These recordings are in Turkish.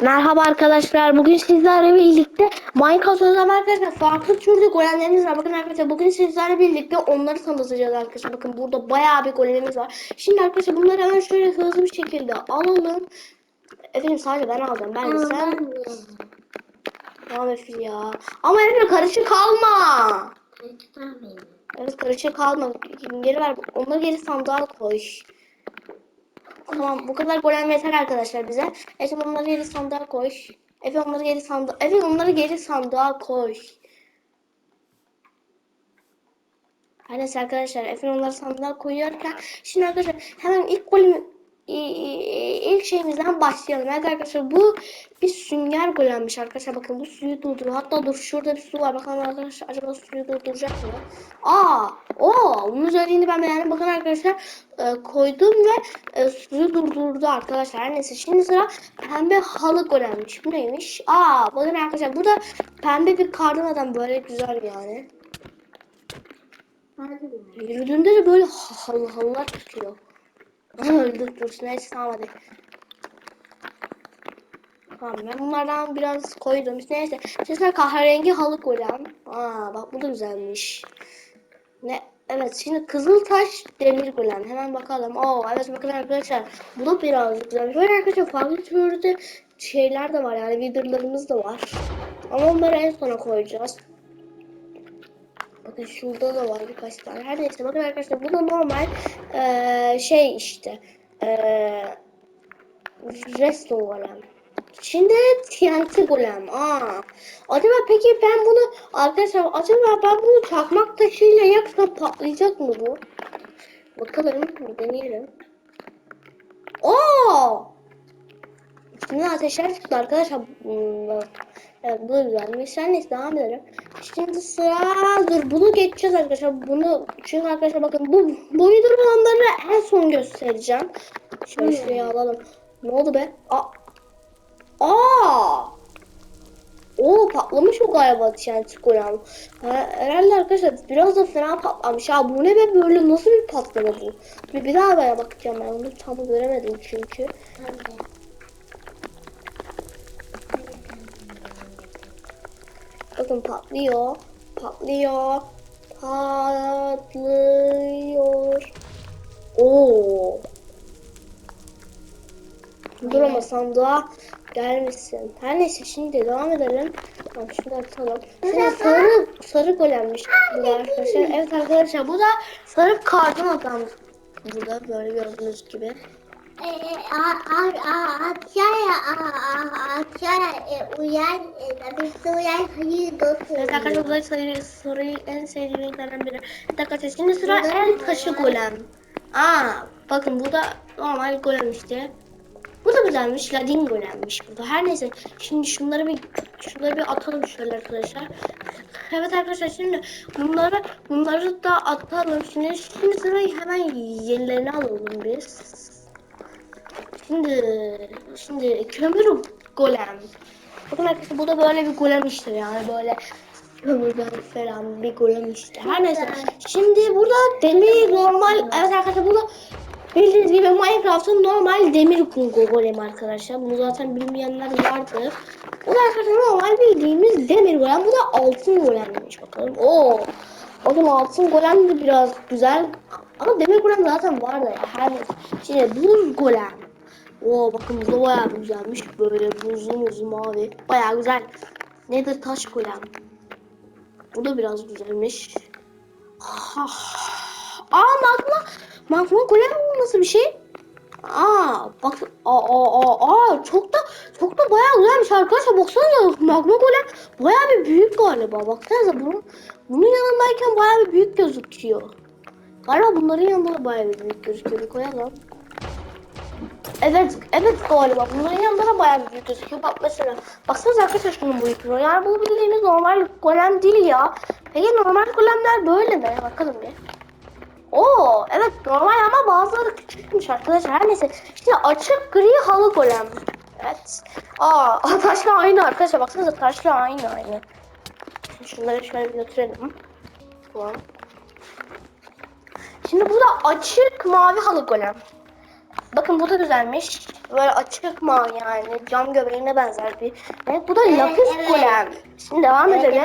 Merhaba arkadaşlar. Bugün sizlerle birlikte Minecraft Özlem arkadaşlar farklı türde golemlerimiz var. Bakın arkadaşlar bugün sizlerle birlikte onları tanıtacağız arkadaşlar. Bakın burada bayağı bir golemimiz var. Şimdi arkadaşlar bunları hemen şöyle hızlı bir şekilde alalım. Efendim sadece ben aldım. Ben de sen. Tamam Efe ya. Ama Efe karışık kalma. Evet karışık kalma. Geri ver. Onları geri sandığa koy. Tamam bu kadar golem yeter arkadaşlar bize. Efe onları geri sandığa koy. Efe onları geri sandığa. Efe onları geri sandığa. Her neyse arkadaşlar Efe onları sandığa koyarken şimdi arkadaşlar hemen ilk golem i- i- ilk şeyimizden başlayalım. Evet arkadaşlar bu bir sünger golemmiş arkadaşlar. Bakın bu suyu durduruyor. Hatta dur şurada bir su var. Bakalım arkadaşlar acaba suyu durduracak mı? Aa, o bunun özelliğini ben beğendim. Bakın arkadaşlar e, koydum ve e, suyu durdurdu arkadaşlar. Her neyse şimdi sıra pembe halı golemmiş. Bu neymiş? Aa, bakın arkadaşlar bu da pembe bir kardan adam böyle güzel yani. Yürüdüğünde de böyle halı halılar tutuyor. Öldük dur. Neyse tamam hadi. Tamam ben bunlardan biraz koydum. Neyse. Şimdi kahverengi halı golem. Aa bak bu da güzelmiş. Ne? Evet şimdi kızıltaş demir golem. Hemen bakalım. Oo evet bakın arkadaşlar. Bu da biraz güzel. Böyle arkadaşlar farklı türde şeyler de var yani videolarımız da var. Ama onları en sona koyacağız. Bakın şurada da var birkaç tane. Her neyse bakın arkadaşlar bu da normal eee, şey işte eee resto golem. Şimdi TNT golem. Aa. Acaba peki ben bunu arkadaşlar acaba ben bunu çakmak taşıyla yaksam patlayacak mı bu? Bakalım deneyelim. Oo! Şimdi ateşler çıktı arkadaşlar. Hmm, Evet bu güzelmiş. Sen neyse devam edelim. Şimdi sıra dur bunu geçeceğiz arkadaşlar. Bunu çünkü arkadaşlar bakın bu bu video olanları en son göstereceğim. Şöyle şuraya alalım. Ne oldu be? Aa! Aa! Oo patlamış o galiba TNT. Ha, Herhalde arkadaşlar biraz da fena patlamış. Ya bu ne be böyle nasıl bir patlama bu? Bir, bir daha baya bakacağım ben onu tam göremedim çünkü. Bakın patlıyor. Patlıyor. Patlıyor. Oo. Dur ama sandığa gelmesin. Her neyse şimdi devam edelim. Tamam şunu atalım. Şimdi sarı, sarı golemmiş bu da arkadaşlar. Evet arkadaşlar bu da sarı kardan adam. Burada böyle gördüğünüz gibi. Arkadaşlar bu sarıyı en sevdiğim renklerden biri. Arkadaşlar şimdi sıra en taşı golem. Aa bakın bu da normal golem işte. Bu da güzelmiş. Ladin golemmiş bu da. Her neyse. Şimdi şunları bir şunları bir atalım şöyle arkadaşlar. Evet arkadaşlar şimdi bunları bunları da atalım. Şimdi şimdi sırayı hemen yenilerini alalım biz. Şimdi şimdi kömür golem. Bakın arkadaşlar bu da böyle bir golem işte yani böyle kömürden falan bir golem işte. Her neyse. Şimdi burada demir normal evet arkadaşlar burada bildiğiniz gibi Minecraft'ın normal demir kungu golem arkadaşlar. Bunu zaten bilmeyenler vardır. Bu da arkadaşlar normal bildiğimiz demir golem. Bu da altın golemmiş bakalım. Oo. Bakın altın golem de biraz güzel. Ama demir golem zaten vardı ya. Her neyse. Şimdi buz golem. Oo bakın bu da bayağı güzelmiş. Böyle buzlu muzlu mavi. Bayağı güzel. Nedir taş golem? Bu da biraz güzelmiş. Ah. Aa magma. Magma bu nasıl bir şey? Aa bak aa, aa, aa, çok da çok da bayağı güzelmiş arkadaşlar baksanıza magma golem bayağı bir büyük galiba baksanıza bunun bunun yanındayken bayağı bir büyük gözüküyor. Galiba bunların yanında da bayağı bir büyük gözüküyor. Koyalım. Evet, evet galiba. Bunların yanında da bayağı büyük gözüküyor. Bak mesela, baksanıza arkadaşlar şunun boyutuna. Yani bu bildiğimiz normal golem değil ya. Peki normal golemler böyle mi? Bakalım bir. Oo, evet normal ama bazıları küçükmüş arkadaşlar. Her neyse. İşte açık gri halı golem. Evet. Aa, taşla aynı arkadaşlar. Baksanıza taşla aynı aynı. Şunları şöyle bir götürelim. Tamam. Şimdi bu da açık mavi halı golem. Bakın bu da güzelmiş. böyle açık mı yani cam göbeğine benzer bir. Evet bu da Evet, lapis evet. golem. Şimdi devam Evet, edelim.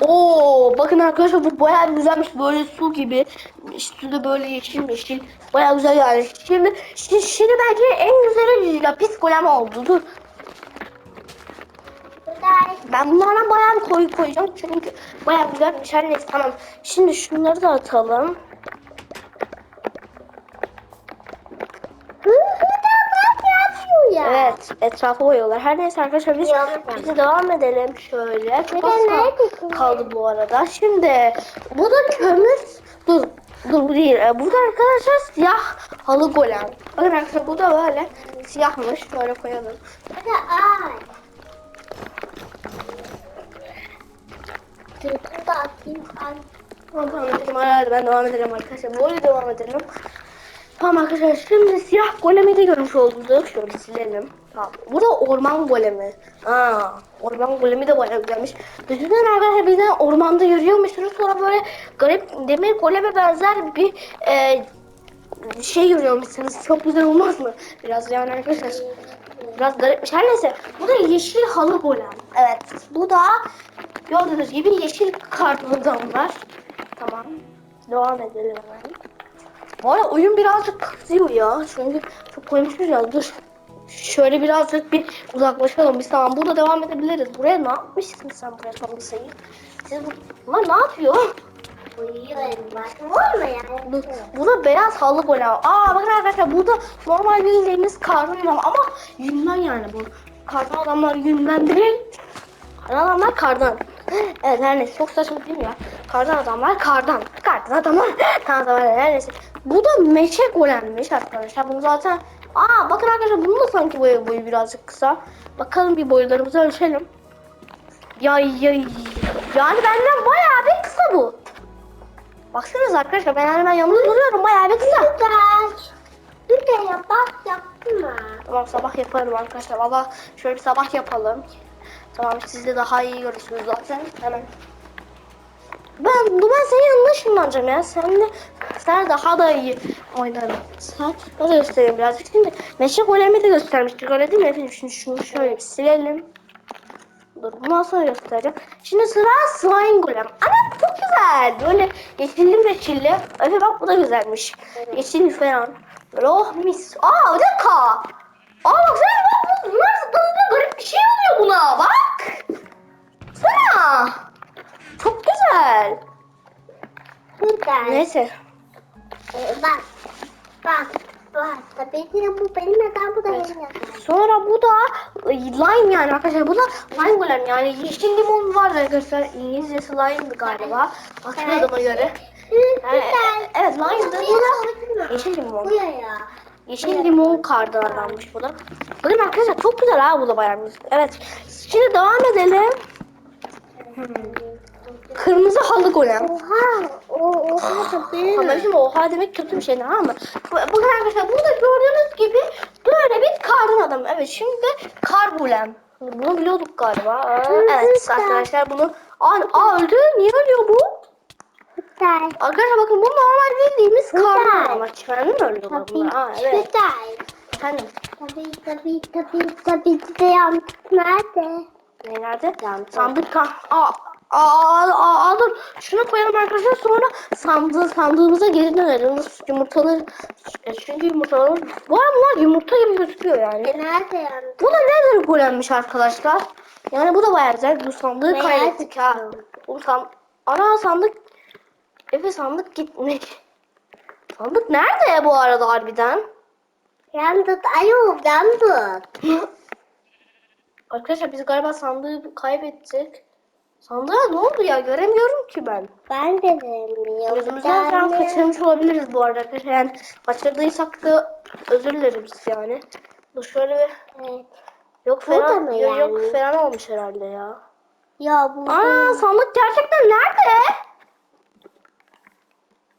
doğru. Oo bakın arkadaşlar bu bayağı güzelmiş böyle su gibi. Üstünde böyle yeşil yeşil. Bayağı güzel yani. Şimdi şimdi, şimdi bence en güzeli lapis golem oldu. Dur. Ben bunlardan bayağı koyu koyacağım çünkü bayağı güzelmiş. Her neyse tamam. Şimdi şunları da atalım. Evet etrafı boyuyorlar. Her neyse arkadaşlar biz, biz de devam edelim şöyle. Çok az kaldı bu arada. Şimdi bu da kömür. Dur dur bu değil. Ee, Burada arkadaşlar siyah halı golem. Bakın arkadaşlar bu da böyle siyahmış. Böyle koyalım. Hadi ay. Dur da atayım. Ay. Tamam tamam. Hadi ben devam edelim arkadaşlar. Böyle devam edelim. Tamam arkadaşlar şimdi siyah golemi de görmüş olduk. Şöyle silelim. Tamam. Burada orman golemi. Aa, orman golemi de bayağı güzelmiş. Düşünün arkadaşlar bir de ormanda yürüyormuşsunuz sonra böyle garip demir goleme benzer bir e, şey yürüyormuşsunuz. Çok güzel olmaz mı? Biraz yani arkadaşlar. Biraz garipmiş. Her neyse. Bu da yeşil halı golem. Evet. Bu da gördüğünüz gibi yeşil kartondan var. Tamam. Devam edelim hemen. Bu arada oyun birazcık kızıyor ya. Çünkü çok koymuşuz ya. Dur. Şöyle birazcık bir uzaklaşalım. Biz tamam burada devam edebiliriz. Buraya ne yapmışsın sen buraya bir sayı? Siz bu... Bunlar ne yapıyor? Uyuyorum bak. Var mı yani? Bu, bu da beyaz halı golem. Aa bakın arkadaşlar burada normal bildiğimiz kardan adam ama yünden yani bu. Kardan adamlar yünden değil. Kardan adamlar kardan. Evet her neyse çok saçma değil mi ya? Kardan adamlar kardan. Kardan adamlar. tamam tamam her neyse. Bu da meşe golemmiş arkadaşlar. Bunu zaten Aa bakın arkadaşlar bunun da sanki boyu boyu birazcık kısa. Bakalım bir boylarımızı ölçelim. Ya, ya yani benden bayağı bir kısa bu. Baksanıza arkadaşlar ben hemen yalnız duruyorum bayağı bir kısa. Güzel. Bir de ya bak yaptım ha. Tamam sabah yaparım arkadaşlar. Valla şöyle bir sabah yapalım. Tamam siz de daha iyi görürsünüz zaten. Hemen. Ben, ben senin yanında ışınlanacağım ya. Sen de sen daha da iyi oynarım. Sen nasıl göstereyim birazcık. Şimdi meşe golemi de göstermiştik öyle değil mi efendim? Şimdi şunu şöyle bir silelim. Dur bundan sonra göstereceğim. Şimdi sıra slime golem. Ana çok güzel. Böyle yeşilli meşilli. Efe bak bu da güzelmiş. Yeşil falan. Böyle oh mis. Aa bir dakika. Aa baksana bak bu nasıl tadında garip bir şey oluyor buna bak. Sana. Çok güzel. Güzel. Neyse. Ee, bak. Bak. Tabii ki de bu benim yatağım bu da benim. Sonra bu da e, lime yani arkadaşlar. Bu da lime golem yani yeşil limon var arkadaşlar. İngilizcesi lime'dı galiba. Hatırladığıma göre. Yani, Güzel. evet lime'dı. Bu da yeşil limon. Bu ya ya. Yeşil limon kardan adammış bu da. Bakın arkadaşlar çok güzel ha bu da bayağı. Evet. Şimdi devam edelim. Hmm. Kırmızı halı golem. Oha. O, oha da benim. Ama şimdi oha demek kötü bir şey ama. Bu- Bakın arkadaşlar burada gördüğünüz gibi böyle bir kardan adam. Evet şimdi kar golem. Bunu biliyorduk galiba. Evet arkadaşlar bunu. Aa, aa öldü. Niye ölüyor bu? Arkadaşlar bakın bu normal bildiğimiz. Bak Kendi mi ölüyorlar bunlar? Aa, evet. Güzel. Efendim. Tabii tabii tabii tabii de yandık nerede? Ne nerede? Sandık kan. Aa, aa, aa, aa, dur. Şunu koyalım arkadaşlar sonra sandığı, sandığımıza geri döneriz. Yumurtaları çünkü yumurtalar bu arada bunlar yumurta gibi gözüküyor yani. E, nerede yandık? Bu da nedir golemmiş arkadaşlar? Yani bu da bayağı güzel. Bu sandığı kaybettik ha. Bu san Ana sandık Efe sandık gitmiş. Sandık nerede bu arada harbiden? Yandık ayol yandık. Arkadaşlar biz galiba sandığı kaybettik. Sandığa ne oldu ya? Göremiyorum ki ben. Ben de bilmiyorum. Gözümüzden falan kaçırmış olabiliriz bu arada. Yani kaçırdıysak da özür dileriz yani. Dur şöyle bir... Evet. Yok falan, mı yok, yok yani? falan olmuş herhalde ya. Ya bu Aa sandık gerçekten nerede?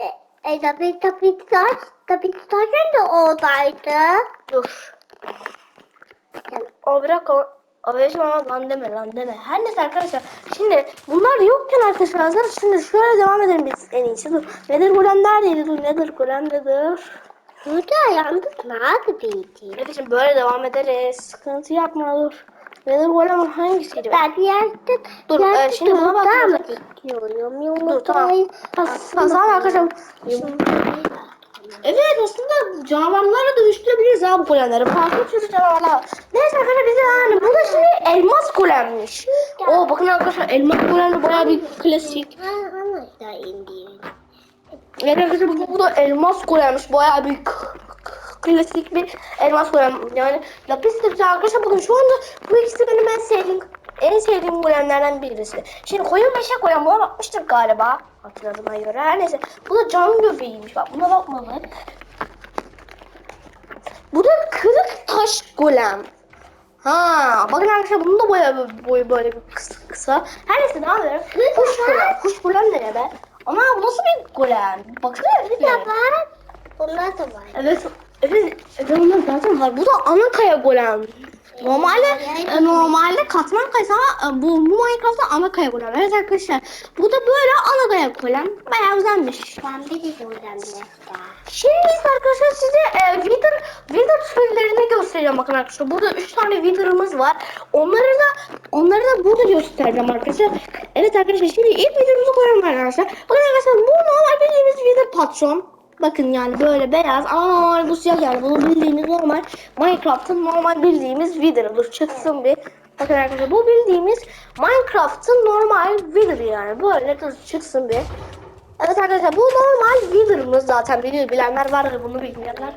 e, e, tabii tabii taş tabii taşın da oradaydı. Dur. O bırak o. Abicim ama lan deme lan deme. Her neyse arkadaşlar. Şimdi bunlar yokken arkadaşlar şimdi şöyle devam edelim biz en iyisi. Dur. Nedir golem neredeydi? Dur nedir golem nedir? Burada yalnız nerede bildi? Kardeşim böyle devam ederiz. Sıkıntı yapma dur. Benim golem hangisiydi? Ben yerde Dur, yerde e, şimdi buna mı bekliyorum? Dur, tamam. Tamam arkadaşlar. Evet aslında canavarlarla dövüştürebiliriz ha bu golemleri. Farklı türlü canavarlar. Neyse arkadaşlar bize yani bu da şimdi elmas golemmiş. Oo bakın arkadaşlar elmas golem bayağı bir klasik. Evet arkadaşlar bu, bu da elmas golemmiş. Bayağı bir klasik bir elmas golem. Yani lapis de arkadaşlar bakın şu anda bu ikisi benim en sevdiğim en sevdiğim golemlerden birisi. Şimdi koyun meşe golem buna bakmıştık galiba. Hatırladığıma göre. Her neyse. Bu da can göbeğiymiş. Bak buna bakmadık. Bu da kırık taş golem. Ha, bakın arkadaşlar bunun da boyu boyu böyle bir kısa. kısa. Her neyse devam edelim. Kuş golem. Kuş golem ne be? Ama bu nasıl bir golem? Baksana bir de. Var. Bunlar da var. Evet, evet, evet onlar zaten var. Bu da ana kaya golem. Normalde e, normalde katman kayası ama e, bu, bu Minecraft'ta ana kaya golem. Evet arkadaşlar. Bu da böyle ana kaya golem. Bayağı güzelmiş. Ben bir de mesela. Şimdi ise arkadaşlar size e, Wither, Wither türlerini göstereceğim bakın arkadaşlar. Burada 3 tane Wither'ımız var. Onları da onları da burada göstereceğim arkadaşlar. Evet arkadaşlar şimdi ilk Wither'ımızı koyalım arkadaşlar. Bakın arkadaşlar bu normal bildiğimiz Wither patron. Bakın yani böyle beyaz ama normal bu siyah yani bunu bildiğimiz normal Minecraft'ın normal bildiğimiz Wither'ı. Dur çıksın bir. Bakın arkadaşlar bu bildiğimiz Minecraft'ın normal Wither yani. Böyle dur çıksın bir. Evet arkadaşlar bu normal Wither'ımız zaten biliyor bilenler vardır bunu bilmeyenler.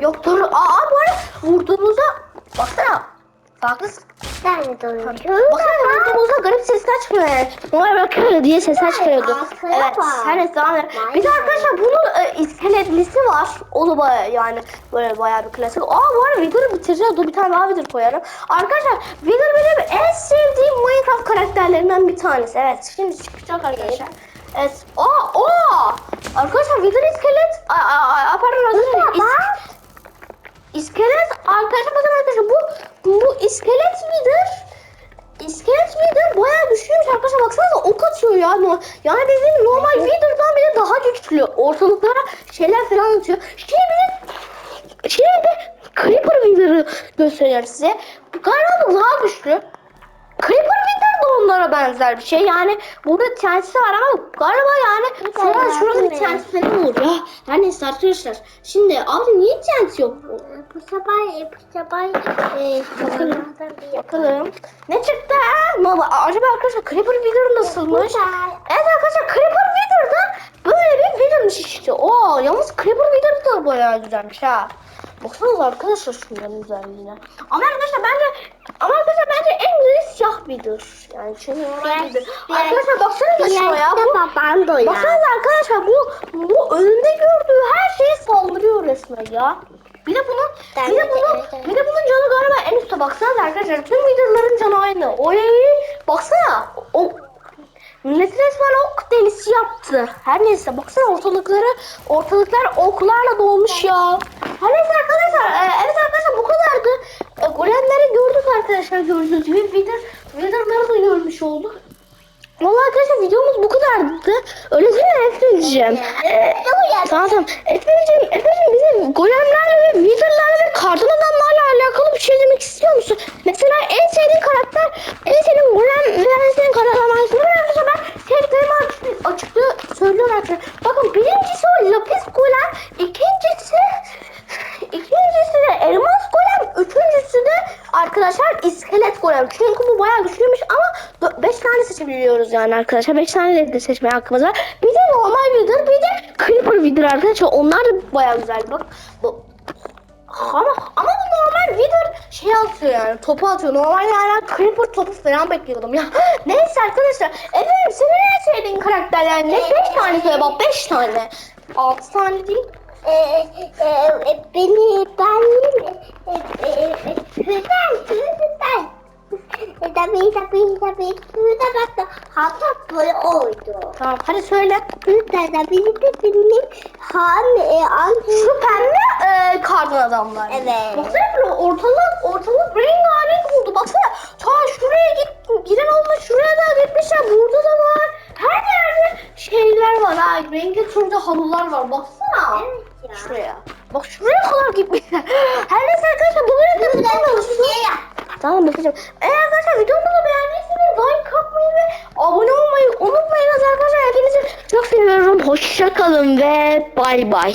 Yok dur aa bu arada vurduğunuzda baksana farklı Ben de doyuyorum. baksana vurduğunuzda garip sesler çıkıyor yani. Normal böyle diye sesler çıkıyordu. Arkaya Evet bak. her neyse devam edelim. Bir de arkadaşlar bunun e, iskeletlisi var. O da baya yani böyle bayağı bir klasik. Aa bu arada Wither'ı bitireceğiz. Dur bir tane daha Wither koyarım. Arkadaşlar Wither benim en sevdiğim Minecraft karakterlerinden bir tanesi. Evet şimdi çıkacak arkadaşlar. Evet. Aa, aa! Arkadaşlar Wither iskelet. Aa, aa, aa, pardon arkadaşlar. is- İskelet arkadaşlar bakın arkadaşlar bu bu iskelet midir? İskelet midir? Bayağı güçlüymüş arkadaşlar baksanıza ok atıyor ya. No- Yani bizim normal Wither'dan bile daha güçlü. Ortalıklara şeyler falan atıyor. Şimdi bir şimdi de Creeper Wither'ı göstereceğim size. Galiba daha güçlü. Creeper Wither de onlara benzer bir şey. Yani burada TNT'si var ama galiba yani şurada, şurada bir TNT falan olur ya. Her neyse arkadaşlar. Şimdi abi niye TNT yok? Bu sabah, bu sabah e, Bakalım. Ne çıktı? Oldu? Acaba arkadaşlar Creeper Wither nasılmış? Evet arkadaşlar Creeper Wither'da böyle bir Wither'mış işte. Oo yalnız Creeper Wither da bayağı güzelmiş ha. Baksanıza arkadaşlar şunların güzelliğine. Ama arkadaşlar bence ama arkadaşlar bence en güzeli siyah Wither. Yani çünkü normal Wither. Arkadaşlar baksanıza şuraya. Biraz Bu, da baban doyar. baksanıza arkadaşlar bu bu önünde gördüğü her şeye saldırıyor resmen ya. Bir de bunun Ben bir de bunun bir de bunun canı galiba en üstte baksanıza arkadaşlar. Tüm Wither'ların canı aynı. Oy baksana. O Millet resmen ok delisi yaptı. Her neyse baksana ortalıkları ortalıklar oklarla dolmuş ya. Her neyse arkadaşlar e, evet arkadaşlar bu kadardı. E, golemleri gördük arkadaşlar gördüğünüz gibi. Wither, Wither'ları da görmüş olduk. Vallahi arkadaşlar videomuz bu kadardı. Öyle değil mi Efe'cim? Ee, tamam tamam. Efe'cim bizim golemlerle ve Wither'larla ve kardan adamlarla alakalı bir şey demek istiyor musun? Mesela en sevdiğin karakter, en sevdiğin golem ve en sevdiğin kardan adam hangisi? Böyle arkadaşlar ben sevdiklerimi açıklı, açıklı söylüyorum arkadaşlar. Bakın birincisi o lapis golem, ikincisi İkincisi de elmas golem, üçüncüsü de arkadaşlar iskelet golem. Çünkü bu bayağı güçlüymüş ama 5 tane seçebiliyoruz yani arkadaşlar. 5 tane de seçmeye hakkımız var. Bir de normal Wither, bir de Creeper Wither arkadaşlar. Onlar da bayağı güzel. Bak bu ama ama bu normal Wither şey atıyor yani topu atıyor. Normal yani Creeper topu falan bekliyordum ya. Neyse arkadaşlar. Efendim senin en sevdiğin karakterler ne? 5 tane söyle bak 5 tane. 6 tane değil. e, e, e, beni ben e, e, e, tabii tabii tabii tabii tabii hatta böyle oldu. Tamam hadi söyle. Tabii tabii han e, an şu pembe e, kardan adamlar. Evet. Baksana böyle ortalık ortalık rengarenk oldu. Baksana ta şuraya git giren olmuş şuraya da gitmişler. Burada da var. Her yerde şeyler var ha. Renkli türde halılar var. Baksana. Evet ya. Şuraya. Bak şuraya kadar gitmişler. Her neyse arkadaşlar bunları da bir tane olsun. Şey diyeceğim. Eğer arkadaşlar videomuzu beğendiyseniz like atmayı ve abone olmayı unutmayınız arkadaşlar. Hepinizi çok seviyorum. Hoşça kalın ve bay bay.